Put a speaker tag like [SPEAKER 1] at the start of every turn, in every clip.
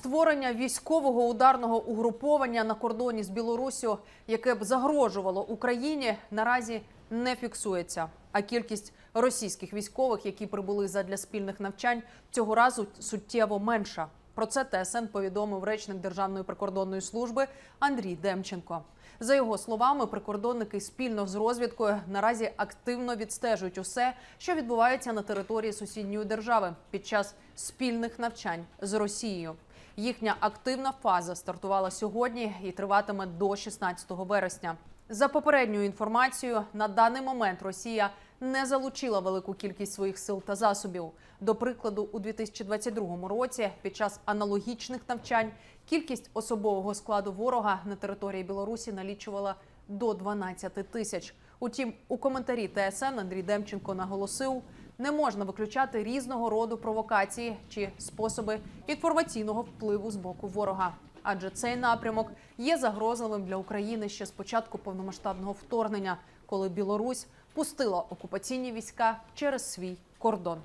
[SPEAKER 1] Створення військового ударного угруповання на кордоні з Білоруссю, яке б загрожувало Україні, наразі не фіксується. А кількість російських військових, які прибули задля спільних навчань, цього разу суттєво менша. Про це ТСН повідомив речник Державної прикордонної служби Андрій Демченко. За його словами, прикордонники спільно з розвідкою наразі активно відстежують усе, що відбувається на території сусідньої держави під час спільних навчань з Росією. Їхня активна фаза стартувала сьогодні і триватиме до 16 вересня. За попередньою інформацією, на даний момент Росія не залучила велику кількість своїх сил та засобів. До прикладу, у 2022 році під час аналогічних навчань кількість особового складу ворога на території Білорусі налічувала до 12 тисяч. Утім, у коментарі ТСН Андрій Демченко наголосив, не можна виключати різного роду провокації чи способи інформаційного впливу з боку ворога. Адже цей напрямок є загрозливим для України ще з початку повномасштабного вторгнення, коли Білорусь пустила окупаційні війська через свій кордон.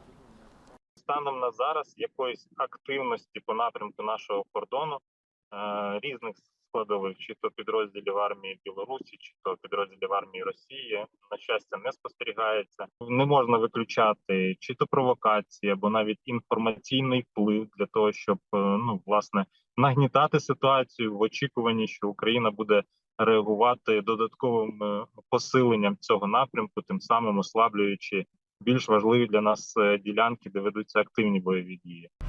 [SPEAKER 2] станом на зараз якоїсь активності по напрямку нашого кордону різних складових, чи то підрозділів армії Білорусі, чи то підрозділів армії Росії, на щастя, не спостерігається. Не можна виключати чи то провокації, або навіть інформаційний вплив для того, щоб е, ну власне нагнітати ситуацію в очікуванні, що Україна буде реагувати додатковим е, посиленням цього напрямку, тим самим ослаблюючи більш важливі для нас е, ділянки, де ведуться активні бойові дії.